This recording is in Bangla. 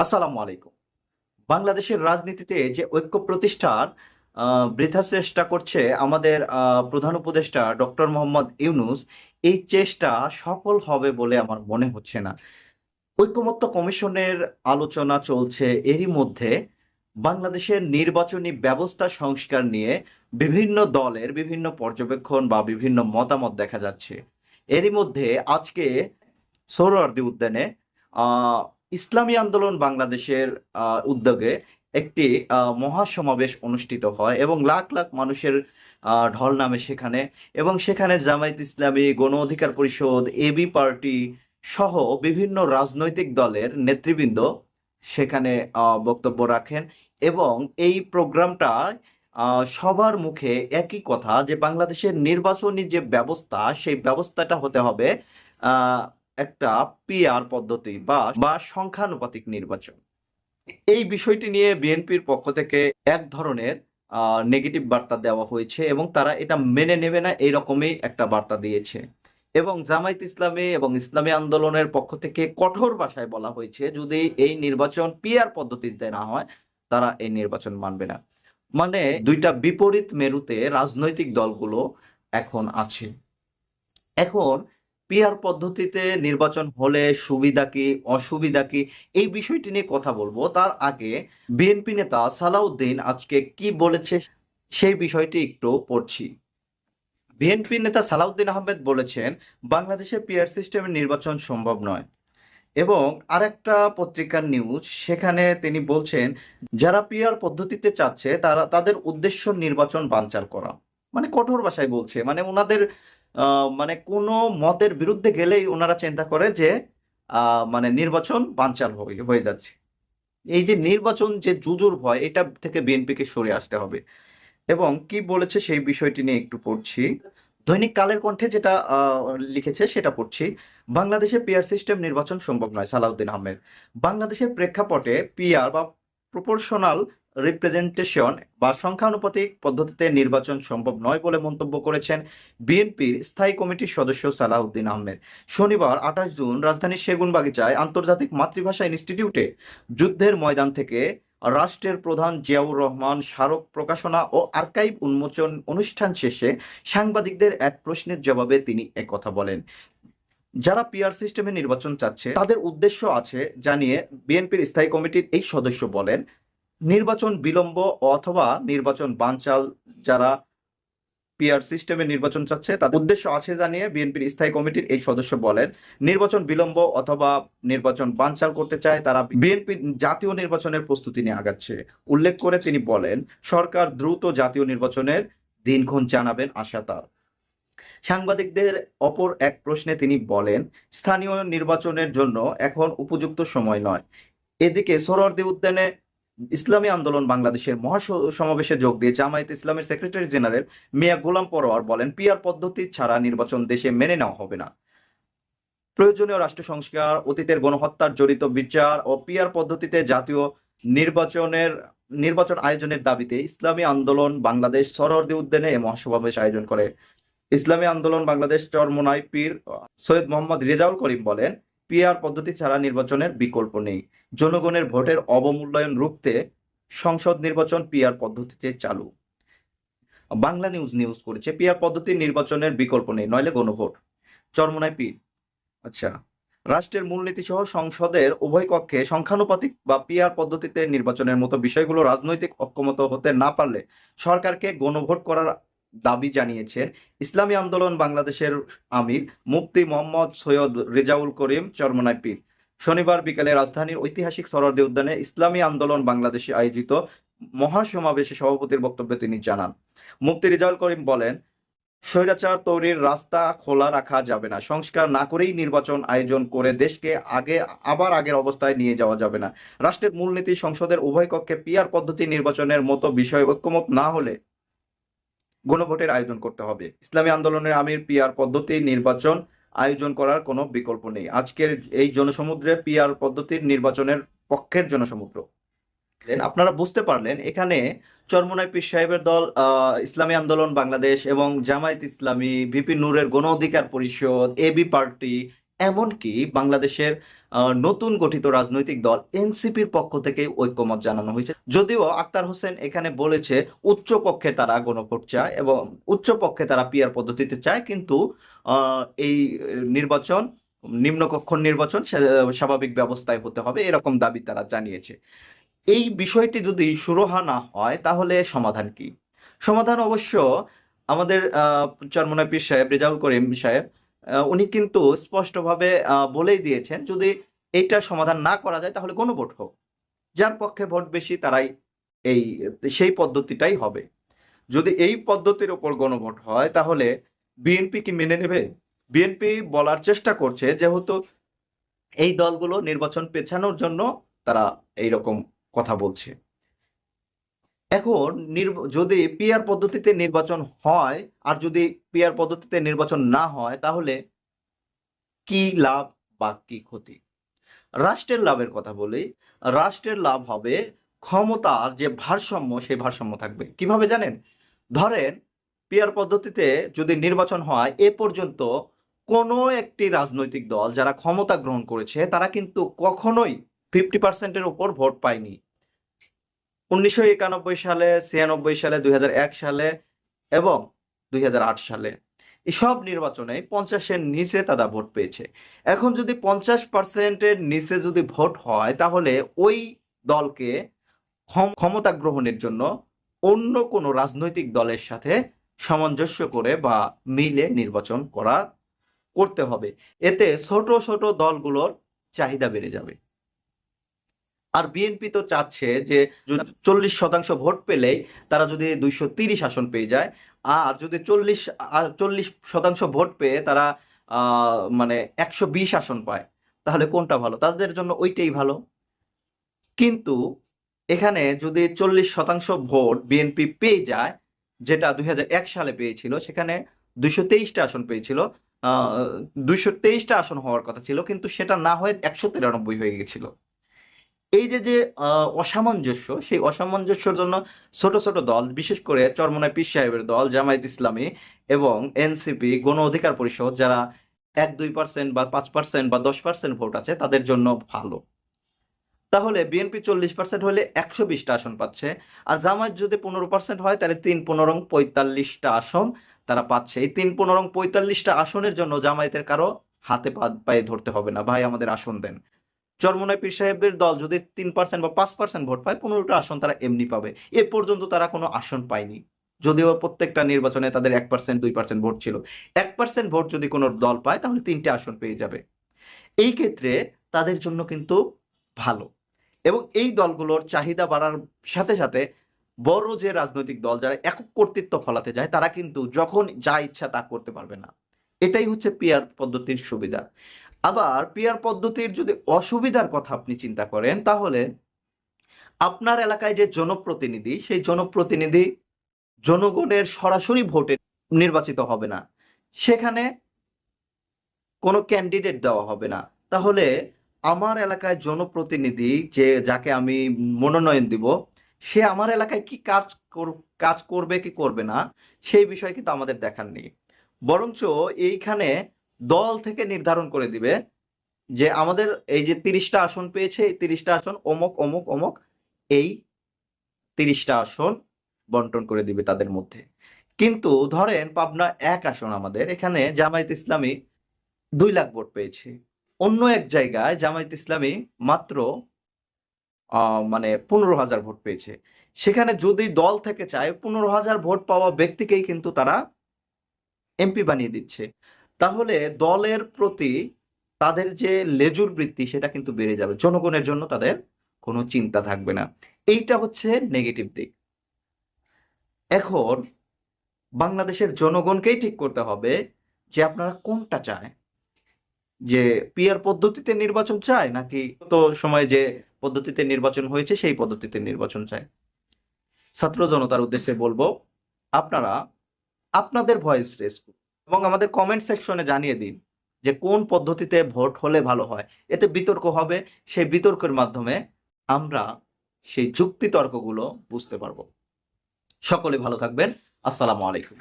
আসসালামু আলাইকুম। বাংলাদেশের রাজনীতিতে যে ঐক্য প্রতিষ্ঠার বৃথা চেষ্টা করছে আমাদের প্রধান উপদেষ্টা ডক্টর মোহাম্মদ ইউনুস, এই চেষ্টা সফল হবে বলে আমার মনে হচ্ছে না। ঐকমত্য কমিশনের আলোচনা চলছে এরই মধ্যে বাংলাদেশের নির্বাচনী ব্যবস্থা সংস্কার নিয়ে বিভিন্ন দলের বিভিন্ন পর্যবেক্ষণ বা বিভিন্ন মতামত দেখা যাচ্ছে। এরই মধ্যে আজকে সোহরাওয়ার্দী উদ্যানে ইসলামী আন্দোলন বাংলাদেশের উদ্যোগে একটি মহাসমাবেশ অনুষ্ঠিত হয় এবং লাখ লাখ মানুষের ঢল নামে সেখানে এবং সেখানে জামায়াত ইসলামী, গণ অধিকার পরিষদ এবি পার্টি সহ বিভিন্ন রাজনৈতিক দলের নেতৃবৃন্দ সেখানে বক্তব্য রাখেন এবং এই প্রোগ্রামটা সবার মুখে একই কথা যে বাংলাদেশের নির্বাচনী যে ব্যবস্থা, সেই ব্যবস্থাটা হতে হবে একটা পিআর পদ্ধতি বা বা সংখ্যানুপাতিক নির্বাচন। এই বিষয়টি নিয়ে বিএনপির পক্ষ থেকে এক ধরনের নেগেটিভ বার্তা দেওয়া হয়েছে এবং তারা এটা মেনে নেবে না, এইরকমই একটা বার্তা দিয়েছে। এবং জামায়াত ইসলামী এবং ইসলামী আন্দোলনের পক্ষ থেকে কঠোর ভাষায় বলা হয়েছে, যদি এই নির্বাচন পিআর পদ্ধতিতে না হয়, তারা এই নির্বাচন মানবে না। মানে দুইটা বিপরীত মেরুতে রাজনৈতিক দলগুলো এখন আছে। এখন পিআর পদ্ধতিতে নির্বাচন হলে সুবিধা কি, অসুবিধা কি, এই বিষয়টি নিয়ে কথা বলব। তার আগে বিএনপি নেতা সালাউদ্দিন আজকে কি বলেছে সেই বিষয়টি একটু পড়ছি। বিএনপি নেতা সালাউদ্দিন আহমেদ বলেছেন, বাংলাদেশে পিআর সিস্টেমের নির্বাচন সম্ভব নয়। এবং আরেকটা পত্রিকার নিউজ, সেখানে তিনি বলছেন, যারা পিআর পদ্ধতিতে চাচ্ছে, তারা, তাদের উদ্দেশ্য নির্বাচন বানচাল করা। মানে কঠোর ভাষায় বলছে মানে ওনাদের মানে কোনো মতের বিরুদ্ধে গেলেই ওনারা চিন্তা করে যে মানে নির্বাচন বানচাল হয়ে যাচ্ছে। এই যে নির্বাচন যে জুজুর ভয়, এটা থেকে বিএনপিকে সরে আসতে হবে। এবং কি বলেছে সেই বিষয়টি নিয়ে একটু পড়ছি। দৈনিক কালের কণ্ঠে যেটা লিখেছে সেটা পড়ছি। বাংলাদেশে পিআর সিস্টেম নির্বাচন সম্ভব নয়, সালাউদ্দিন আহমেদ। বাংলাদেশের প্রেক্ষাপটে পিআর বা প্রপোর্শনাল রিপ্রেজেন্টেশন বা সংখ্যানুপাতিক পদ্ধতিতে নির্বাচন সম্ভব নয় বলে মন্তব্য করেছেন বিএনপির স্থায়ী কমিটির সদস্য সালাউদ্দিন আহমেদ। শনিবার আঠাশ জুন রাজধানীর সেগুনবাগিচায় আন্তর্জাতিক মাতৃভাষা ইনস্টিটিউটে যুদ্ধের ময়দান থেকে রাষ্ট্রের প্রধান জিয়াউর রহমান স্মারক প্রকাশনা ও আর্কাইভ উন্মোচন অনুষ্ঠান শেষে সাংবাদিকদের এক প্রশ্নের জবাবে তিনি একথা বলেন, যারা পিআর সিস্টেমে নির্বাচন চাচ্ছে, তাদের উদ্দেশ্য আছে জানিয়ে বিএনপির স্থায়ী কমিটির এই সদস্য বলেন নির্বাচন বিলম্ব অথবা নির্বাচন বানচাল যারা পিআর সিস্টেমে নির্বাচন চাচ্ছে, তাদের উদ্দেশ্য আছে জানিয়ে বিএনপির স্থায়ী কমিটির এই সদস্য বলেন, নির্বাচন বিলম্ব অথবা নির্বাচন বানচাল করতে চায় তারা বিএনপি জাতীয় নির্বাচনের প্রস্তুতি নিয়ে আগাচ্ছে। উল্লেখ করে তিনি বলেন, সরকার দ্রুত জাতীয় নির্বাচনের দিনক্ষণ জানাবেন আশা তার। সাংবাদিকদের অপর এক প্রশ্নে তিনি বলেন, স্থানীয় নির্বাচনের জন্য এখন উপযুক্ত সময় নয়। এদিকে সোহরাওয়ার্দী উদ্যানে ইসলামী আন্দোলন বাংলাদেশের মহাসমাবেশে যোগ দিয়ে জামায়াত ইসলামের সেক্রেটারি জেনারেল মিয়া গোলাম পরোয়ার বলেন পিআর পদ্ধতি ছাড়া নির্বাচন দেশে মেনে নেওয়া হবে না। প্রয়োজনীয় রাষ্ট্র সংস্কার, অতীতের গণহত্যার জড়িত বিচার ও পিআর পদ্ধতিতে জাতীয় নির্বাচনের, নির্বাচন আয়োজনের দাবিতে ইসলামী আন্দোলন বাংলাদেশ সরহর্দী উদ্যানে এই মহাসমাবেশ আয়োজন করে। ইসলামী আন্দোলন বাংলাদেশ চরমোনাই পীর সৈয়দ মোহাম্মদ রেজাউল করিম বলেন পিআর পদ্ধতি ছাড়া নির্বাচনের বিকল্প নেই। জনগণের ভোটের অবমূল্যায়ন রুখতে সংসদ নির্বাচন পিআর পদ্ধতিতে চালু। বাংলা নিউজ নিউজ করেছে, পিআর পদ্ধতি নির্বাচনের বিকল্প নেই, নইলে গণভোট। চরমোনাই পি আচ্ছা রাষ্ট্রের মূলনীতি সহ সংসদের উভয় কক্ষে সংখ্যানুপাতিক বা পিআর পদ্ধতিতে নির্বাচনের মতো বিষয়গুলো রাজনৈতিক ঐক্যমত হতে না পারলে সরকারকে গণভোট করার দাবি জানিয়েছেন। ইসলামী আন্দোলন বাংলাদেশের আমির মুফতি মোহাম্মদ সৈয়দ রেজাউল করিম চরমনাই পীর শনিবার বিকেলে রাজধানীর ঐতিহাসিক সরহদী উদ্যানে ইসলামী আন্দোলন বাংলাদেশে আয়োজিত মহাসমাবেশে সভাপতির বক্তব্যে তিনি জানান, মুফতি রেজাউল করিম বলেন, স্বৈরাচার তৈরির রাস্তা খোলা রাখা যাবে না, সংস্কার না করেই নির্বাচন আয়োজন করে দেশকে আগে, আবার আগের অবস্থায় নিয়ে যাওয়া যাবে না। রাষ্ট্রের মূলনীতি সংসদের উভয় কক্ষে পিআর পদ্ধতি নির্বাচনের মতো বিষয় ঐক্যমত না হলে গণভোটের আয়োজন করতে হবে। ইসলামী আন্দোলনের আমির পিআর পদ্ধতি নির্বাচন আয়োজন করার কোনো বিকল্প নেই। আজকের এই জনসমুদ্রে পিআর পদ্ধতির নির্বাচনের পক্ষের জনসমুদ্র। আপনারা বুঝতে পারলেন, এখানে চরমোনাই পীর সাহেবের দল ইসলামী আন্দোলন, বাংলাদেশ এবং জামায়াত ইসলামী ভিপি নূরের গণ অধিকার পরিষদ এবি পার্টি এমনকি বাংলাদেশের নতুন গঠিত রাজনৈতিক দল এনসিপির পক্ষ থেকে ঐক্যমত জানানো হয়েছে। যদিও আক্তার হোসেন এখানে বলেছে, উচ্চ পক্ষে তারা গণভোট চায় এবং উচ্চ পক্ষে তারা পিয়ার পদ্ধতিতে চায়, কিন্তু এই নির্বাচন, নিম্নকক্ষ নির্বাচন স্বাভাবিক ব্যবস্থায় হতে হবে এরকম দাবি তারা জানিয়েছে। এই বিষয়টি যদি সুরহা না হয়, তাহলে সমাধান কি? সমাধান অবশ্য আমাদের পীর সাহেব, রেজাউল করিম সাহেব উনি কিন্তু স্পষ্টভাবে বলেই দিয়েছেন, যদি এইটা সমাধান না করা যায়, তাহলে গণভোট হোক। যার পক্ষে ভোট বেশি, তারাই এই, সেই পদ্ধতিটাই হবে। যদি এই পদ্ধতির উপর গণভোট হয়, তাহলে বিএনপি কি মেনে নেবে? বিএনপি বলার চেষ্টা করছে, যেহেতু এই দলগুলো নির্বাচন পেছানোর জন্য তারা এই রকম কথা বলছে। এখন যদি পিআর পদ্ধতিতে নির্বাচন হয়, আর যদি পিআর পদ্ধতিতে নির্বাচন না হয়, তাহলে কি লাভ বা কি ক্ষতি? রাষ্ট্রের লাভের কথা বলি। রাষ্ট্রের লাভ হবে ক্ষমতার যে ভারসাম্য, সেই ভারসাম্য থাকবে। কীভাবে জানেন? ধরেন পিআর পদ্ধতিতে যদি নির্বাচন হয়, এ পর্যন্ত কোনো একটি রাজনৈতিক দল যারা ক্ষমতা গ্রহণ করেছে, তারা কিন্তু কখনোই ফিফটি পার্সেন্টের উপর ভোট পায়নি। উনিশশো একানব্বই সালে, ছিয়ানব্বই সালে, দুই হাজার এক সালে এবং দুই হাজার আট সালে। এসব নির্বাচনে পঞ্চাশের নিচে তারা ভোট পেয়েছে। এখন যদি পঞ্চাশ পার্সেন্টের নিচে যদি ভোট হয়, তাহলে ওই দলকে ক্ষম- ক্ষমতা গ্রহণের জন্য অন্য কোনো রাজনৈতিক দলের সাথে সামঞ্জস্য করে বা মিলে নির্বাচন করা, করতে হবে। এতে ছোট ছোট দলগুলোর চাহিদা বেড়ে যাবে। আর বিএনপি তো চাচ্ছে যে চল্লিশ শতাংশ ভোট পেলেই তারা যদি দুইশো তিরিশ আসন পেয়ে যায়, আর যদি চল্লিশ চল্লিশ শতাংশ ভোট পেয়ে তারা মানে একশো বিশ আসন পায়, তাহলে কোনটা ভালো? তাদের জন্য ওইটাই ভালো। কিন্তু এখানে যদি চল্লিশ শতাংশ ভোট বিএনপি পেয়ে যায়, যেটা দুই এক সালে পেয়েছিল, সেখানে দুইশো তেইশটা আসন পেয়েছিল দুইশো তেইশটা আসন হওয়ার কথা ছিল, কিন্তু সেটা না হয়ে একশো তিরানব্বই হয়ে গেছিল। এই যে যে অসামঞ্জস্য, সেই অসামঞ্জস্যর জন্য ছোট ছোট দল, বিশেষ করে চরমনায় পীর সাহেবের দল, জামায়াত ইসলামী এবং এনসিপি, গণ অধিকার পরিষদ, যারা এক, দুই পার্সেন্ট বা পাঁচ পার্সেন্ট বা দশ পার্সেন্ট ভোট আছে, তাদের জন্য ভালো। তাহলে বিএনপি চল্লিশ পার্সেন্ট হলে একশো বিশটা আসন পাচ্ছে, আর জামায়াত যদি পনেরো পার্সেন্ট হয়, তাহলে তিন পনেরো পঁয়তাল্লিশটা আসন তারা পাচ্ছে। এই তিন পনেরো পঁয়তাল্লিশটা আসনের জন্য জামায়াতের কারও হাতে পায়ে ধরতে হবে না। ভাই, আমাদের আসন দেন। চরমনায় পীর সাহেবের দল যদি তিন পার্সেন্ট বা পাঁচ পার্সেন্ট ভোট পায়, পনেরোটা আসন তারা এমনি পাবে। এ পর্যন্ত তারা কোনো আসন পায়নি। যদিও প্রত্যেকটা নির্বাচনে তাদের এক পার্সেন্ট দুই পার্সেন্ট ভোট ছিল। এক পার্সেন্ট ভোট যদি কোনো দল পায়, তাহলে তিনটে আসন পেয়ে যাবে। এই ক্ষেত্রে তাদের জন্য কিন্তু ভালো। এবং এই দলগুলোর চাহিদা বাড়ার সাথে সাথে বড় যে রাজনৈতিক দল যারা একক কর্তৃত্ব ফলাতে যায়, তারা কিন্তু যখন যা ইচ্ছা তা করতে পারবে না। এটাই হচ্ছে পিয়ার পদ্ধতির সুবিধা। আবার পিয়ার পদ্ধতির যদি অসুবিধার কথা আপনি চিন্তা করেন, তাহলে আপনার এলাকায় যে জনপ্রতিনিধি, সেই জনপ্রতিনিধি জনগণের সরাসরি ভোটে নির্বাচিত হবে না। সেখানে কোনো ক্যান্ডিডেট দেওয়া হবে না। তাহলে আমার এলাকায় জনপ্রতিনিধি যে, যাকে আমি মনোনয়ন দিব, সে আমার এলাকায় কি কাজ কাজ করবে কি করবে না, সেই বিষয় কিন্তু আমাদের দেখার নেই। বরঞ্চ এইখানে দল থেকে নির্ধারণ করে দিবে যে আমাদের এই যে তিরিশটা আসন পেয়েছে, এই তিরিশটা আসন অমুক অমুক অমুক, এই তিরিশটা আসন বন্টন করে দিবে তাদের মধ্যে। কিন্তু ধরেন পাবনা এক আসন আমাদের, এখানে জামায়াত ইসলামী দুই লাখ ভোট পেয়েছে। অন্য এক জায়গায় জামায়াত ইসলামী মাত্র মানে পনেরো হাজার ভোট পেয়েছে। সেখানে যদি দল থেকে চায়, পনেরো হাজার ভোট পাওয়া ব্যক্তিকেই কিন্তু তারা এমপি বানিয়ে দিচ্ছে। তাহলে দলের প্রতি তাদের যে লেজুর বৃত্তি, সেটা কিন্তু বেড়ে যাবে। জনগণের জন্য তাদের কোনো চিন্তা থাকবে না। এইটা হচ্ছে নেগেটিভ দিক। এখন বাংলাদেশের জনগণকেই ঠিক করতে হবে যে আপনারা কোনটা চায়। যে পিয়ার পদ্ধতিতে নির্বাচন চায় নাকি তো সময় যে পদ্ধতিতে নির্বাচন হয়েছে সেই পদ্ধতিতে নির্বাচন চায়। ছাত্র জনতার উদ্দেশ্যে বলব, আপনারা আপনাদের ভয়েস রেস করুন। এবং আমাদের কমেন্ট সেকশনে জানিয়ে দিন যে কোন পদ্ধতিতে ভোট হলে ভালো হয়। এতে বিতর্ক হবে, সেই বিতর্কের মাধ্যমে আমরা সেই যুক্তি তর্কগুলো বুঝতে পারব। সকলে ভালো থাকবেন। আসসালামু আলাইকুম।